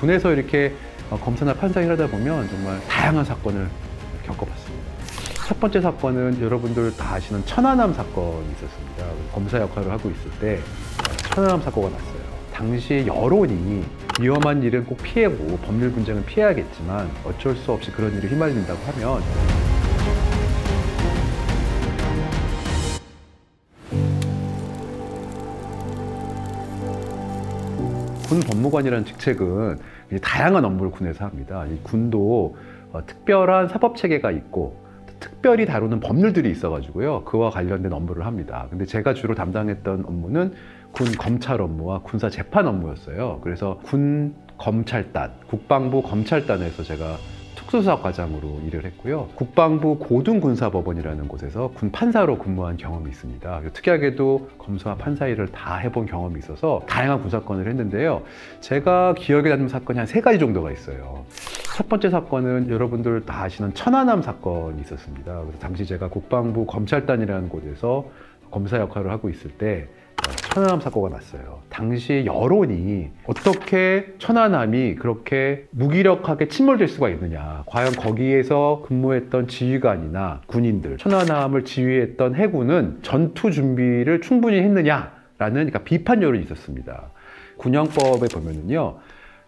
군에서 이렇게 어, 검사나 판사를 하다 보면 정말 다양한 사건을 겪어봤습니다. 첫 번째 사건은 여러분들 다 아시는 천안함 사건이 있었습니다. 검사 역할을 하고 있을 때 어, 천안함 사고가 났어요. 당시 여론이 위험한 일은 꼭 피하고 법률 분쟁은 피해야겠지만 어쩔 수 없이 그런 일에 휘말린다고 하면 군 법무관이라는 직책은 이 다양한 업무를 군에서 합니다. 이 군도 어, 특별한 사법 체계가 있고 또 특별히 다루는 법률들이 있어가지고요. 그와 관련된 업무를 합니다. 근데 제가 주로 담당했던 업무는 군 검찰 업무와 군사 재판 업무였어요. 그래서 군 검찰단, 국방부 검찰단에서 제가 특수수사 과장으로 일을 했고요. 국방부 고등군사법원이라는 곳에서 군 판사로 근무한 경험이 있습니다. 특이하게도 검사와 판사 일을 다 해본 경험이 있어서 다양한 군사건을 했는데요. 제가 기억에 남는 사건이 한 세 가지 정도가 있어요. 첫 번째 사건은 여러분들 다 아시는 천안함 사건이 있었습니다. 그래서 당시 제가 국방부 검찰단이라는 곳에서 검사 역할을 하고 있을 때 어, 천안함 사고가 났어요. 당시 여론이 어떻게 천안함이 그렇게 무기력하게 침몰될 수가 있느냐. 과연 거기에서 근무했던 지휘관이나 군인들, 천안함을 지휘했던 해군은 전투 준비를 충분히 했느냐라는 그러니까 비판 여론이 있었습니다. 군영법에 보면은요.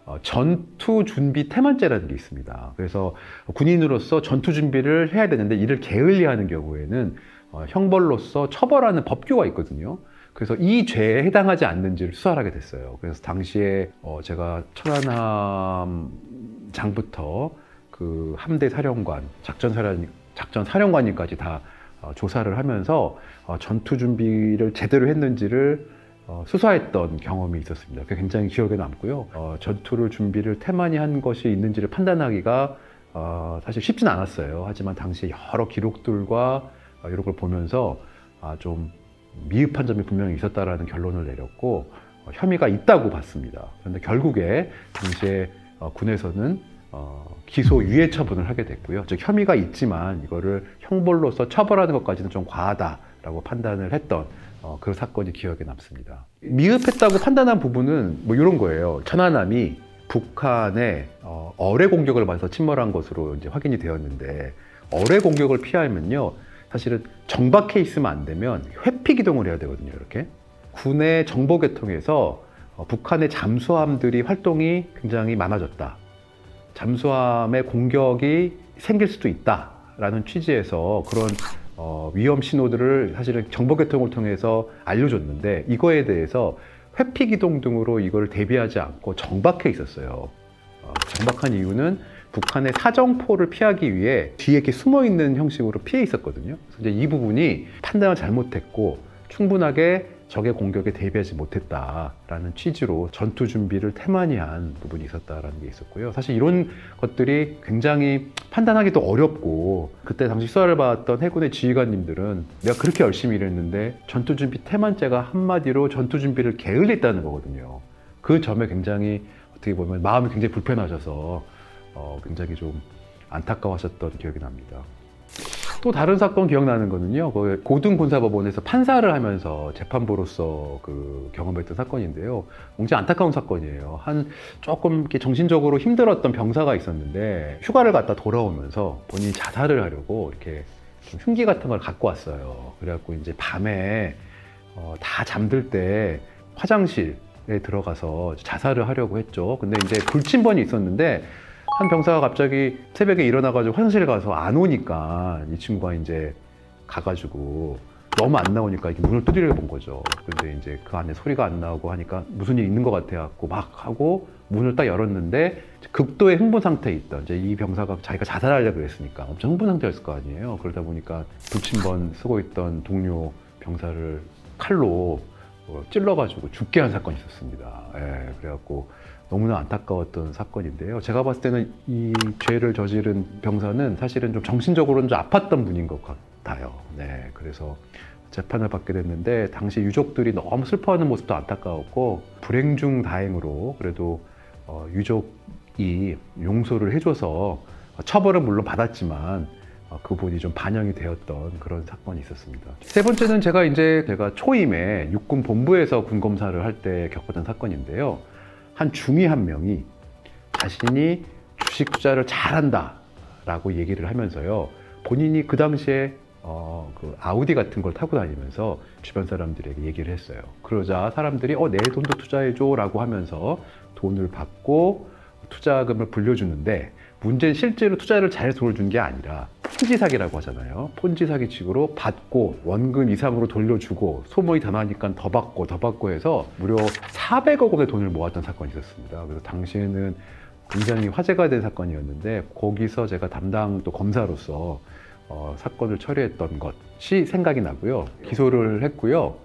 어, 전투 준비 태만죄라는 게 있습니다. 그래서 군인으로서 전투 준비를 해야 되는데 이를 게을리하는 경우에는 어, 형벌로서 처벌하는 법규가 있거든요. 그래서 이 죄에 해당하지 않는지를 수사를 하게 됐어요. 그래서 당시에 어, 제가 천안함 장부터 그 함대 사령관, 작전 사령 작전 사령관님까지 다 어, 조사를 하면서 어, 전투 준비를 제대로 했는지를 어, 수사했던 경험이 있었습니다. 그게 굉장히 기억에 남고요. 어, 전투를 준비를 태만히 한 것이 있는지를 판단하기가 어, 사실 쉽진 않았어요. 하지만 당시 여러 기록들과 어, 이런 걸 보면서 아, 좀 미흡한 점이 분명히 있었다라는 결론을 내렸고 어, 혐의가 있다고 봤습니다. 그런데 결국에 당시에 어, 군에서는 어, 기소 유예 처분을 하게 됐고요. 즉 혐의가 있지만 이거를 형벌로서 처벌하는 것까지는 좀 과하다라고 판단을 했던 어, 그 사건이 기억에 남습니다. 미흡했다고 판단한 부분은 뭐 이런 거예요. 천안함이 북한의 어, 어뢰 공격을 받아서 침몰한 것으로 이제 확인이 되었는데 어뢰 공격을 피하면요. 사실은 정박해 있으면 안 되면 회피 기동을 해야 되거든요. 이렇게 군의 정보 계통에서 어, 북한의 잠수함들이 활동이 굉장히 많아졌다. 잠수함의 공격이 생길 수도 있다라는 취지에서 그런 어, 위험 신호들을 사실은 정보 계통을 통해서 알려줬는데 이거에 대해서 회피 기동 등으로 이걸 대비하지 않고 정박해 있었어요. 어, 정박한 이유는 북한의 사정포를 피하기 위해 뒤에 이렇게 숨어 있는 형식으로 피해 있었거든요. 이제 이 부분이 판단을 잘못했고 충분하게 적의 공격에 대비하지 못했다라는 취지로 전투 준비를 태만히 한 부분이 있었다라는 게 있었고요. 사실 이런 것들이 굉장히 판단하기도 어렵고 그때 당시 수사를 받았던 해군의 지휘관님들은 내가 그렇게 열심히 일했는데 전투 준비 태만죄가 한마디로 전투 준비를 게을리했다는 거거든요. 그 점에 굉장히 어떻게 보면 마음이 굉장히 불편하셔서 어, 굉장히 좀 안타까워하셨던 기억이 납니다. 또 다른 사건 기억나는 거는요. 그 고등군사법원에서 판사를 하면서 재판부로서 그 경험했던 사건인데요. 굉장히 안타까운 사건이에요. 한 조금 이렇게 정신적으로 힘들었던 병사가 있었는데 휴가를 갔다 돌아오면서 본인이 자살을 하려고 이렇게 좀 흉기 같은 걸 갖고 왔어요. 그래갖고 이제 밤에 어, 다 잠들 때 화장실에 들어가서 자살을 하려고 했죠. 근데 이제 불침번이 있었는데 한 병사가 갑자기 새벽에 일어나가지고 화장실 가서 안 오니까 이 친구가 이제 가가지고 너무 안 나오니까 이렇게 문을 두드려 본 거죠. 근데 이제 그 안에 소리가 안 나오고 하니까 무슨 일 있는 것 같아갖고 막 하고 문을 딱 열었는데 극도의 흥분 상태에 있던 이제 이 병사가 자기가 자살하려고 그랬으니까 엄청 흥분 상태였을 거 아니에요. 그러다 보니까 불침번 쓰고 있던 동료 병사를 칼로 어, 찔러가지고 죽게 한 사건이 있었습니다. 예, 그래갖고 너무나 안타까웠던 사건인데요. 제가 봤을 때는 이 죄를 저지른 병사는 사실은 좀 정신적으로는 좀 아팠던 분인 것 같아요. 네, 그래서 재판을 받게 됐는데 당시 유족들이 너무 슬퍼하는 모습도 안타까웠고 불행 중 다행으로 그래도 어, 유족이 용서를 해줘서 처벌은 물론 받았지만 어, 그분이 좀 반영이 되었던 그런 사건이 있었습니다. 세 번째는 제가 이제 제가 초임에 육군 본부에서 군 검사를 할 때 겪었던 사건인데요. 한 중위 한 명이 자신이 주식 투자를 잘한다라고 얘기를 하면서요. 본인이 그 당시에 어, 그 아우디 같은 걸 타고 다니면서 주변 사람들에게 얘기를 했어요. 그러자 사람들이 어, 내 돈도 투자해줘라고 하면서 돈을 받고 투자금을 불려주는데 문제는 실제로 투자를 잘해서 돈을 준 게 아니라 폰지 사기라고 하잖아요. 폰지 사기 식으로 받고 원금 이상으로 돌려주고 소문이 다 나니까 더 받고 더 받고 해서 무려 400억 원의 돈을 모았던 사건이 있었습니다. 그래서 당시에는 굉장히 화제가 된 사건이었는데 거기서 제가 담당 또 검사로서 어, 사건을 처리했던 것이 생각이 나고요. 기소를 했고요.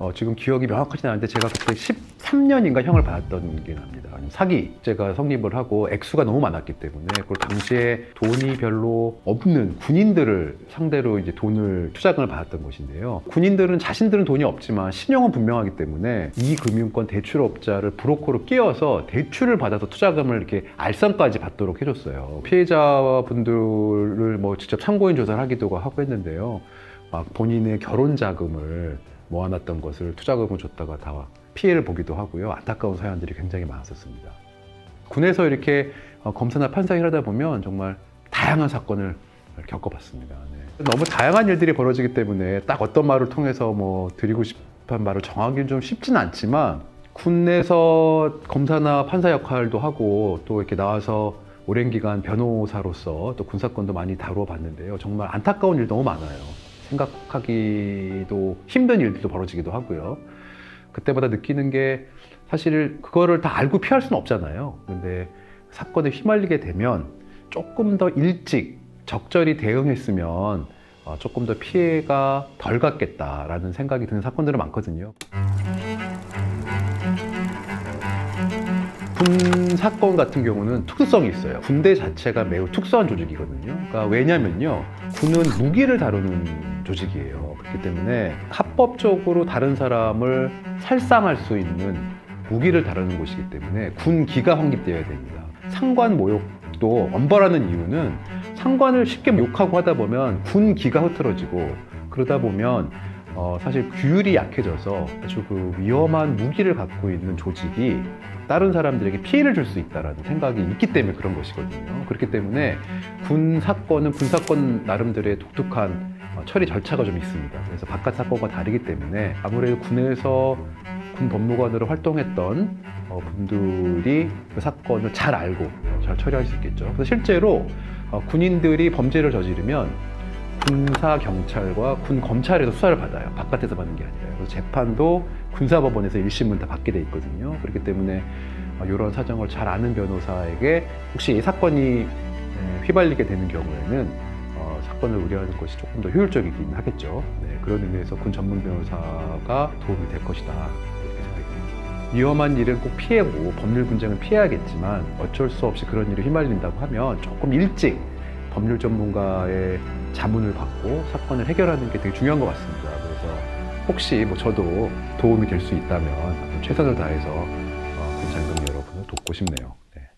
어, 지금 기억이 명확하진 않은데 제가 그때 13년인가 형을 받았던 게 납니다. 아니면 사기죄가 성립을 하고 액수가 너무 많았기 때문에 그리고 당시에 돈이 별로 없는 군인들을 상대로 이제 돈을 투자금을 받았던 것인데요. 군인들은 자신들은 돈이 없지만 신용은 분명하기 때문에 이 금융권 대출업자를 브로커로 끼워서 대출을 받아서 투자금을 이렇게 알선까지 받도록 해줬어요. 피해자분들을 뭐 직접 참고인 조사를 하기도 하고 했는데요. 막 본인의 결혼 자금을 모아놨던 것을 투자금을 줬다가 다 피해를 보기도 하고요. 안타까운 사연들이 굉장히 많았었습니다. 군에서 이렇게 어, 검사나 판사 일 하다 보면 정말 다양한 사건을 겪어봤습니다. 네. 너무 다양한 일들이 벌어지기 때문에 딱 어떤 말을 통해서 뭐 드리고 싶은 말을 정하기는 좀 쉽진 않지만 군에서 검사나 판사 역할도 하고 또 이렇게 나와서 오랜 기간 변호사로서 또 군사건도 많이 다루어 봤는데요. 정말 안타까운 일 너무 많아요. 생각하기도 힘든 일들도 벌어지기도 하고요. 그때마다 느끼는 게 사실 그거를 다 알고 피할 수는 없잖아요. 근데 사건에 휘말리게 되면 조금 더 일찍 적절히 대응했으면 어, 조금 더 피해가 덜 갔겠다라는 생각이 드는 사건들은 많거든요. 군 사건 같은 경우는 특수성이 있어요. 군대 자체가 매우 특수한 조직이거든요. 그러니까 왜냐면요. 군은 무기를 다루는 조직이에요. 그렇기 때문에 합법적으로 다른 사람을 살상할 수 있는 무기를 다루는 곳이기 때문에 군기가 확립되어야 됩니다. 상관 모욕도 엄벌하는 이유는 상관을 쉽게 욕하고 하다 보면 군기가 흐트러지고 그러다 보면 어, 사실 규율이 약해져서 아주 그 위험한 무기를 갖고 있는 조직이 다른 사람들에게 피해를 줄 수 있다라는 생각이 있기 때문에 그런 것이거든요. 그렇기 때문에 군 사건은 군 사건 나름대로의 독특한 어, 처리 절차가 좀 있습니다. 그래서 바깥 사건과 다르기 때문에 아무래도 군에서 군 법무관으로 활동했던 어, 분들이 그 사건을 잘 알고 잘 처리할 수 있겠죠. 그래서 실제로 어, 군인들이 범죄를 저지르면 군사 경찰과 군 검찰에서 수사를 받아요. 바깥에서 받는 게 아니라. 그래서 재판도 군사법원에서 1심을 다 받게 돼 있거든요. 그렇기 때문에 이런 사정을 잘 아는 변호사에게 혹시 이 사건이 에, 휘발리게 되는 경우에는 어, 사건을 우려하는 것이 조금 더 효율적이긴 하겠죠. 네, 그런 의미에서 군 전문 변호사가 도움이 될 것이다. 위험한 일은 꼭 피하고 법률 분쟁은 피해야겠지만 어쩔 수 없이 그런 일에 휘말린다고 하면 조금 일찍 법률 전문가의 자문을 받고 사건을 해결하는 게 되게 중요한 것 같습니다. 그래서 혹시 뭐 저도 도움이 될 수 있다면 최선을 다해서 어, 군 장병 여러분을 돕고 싶네요. 네.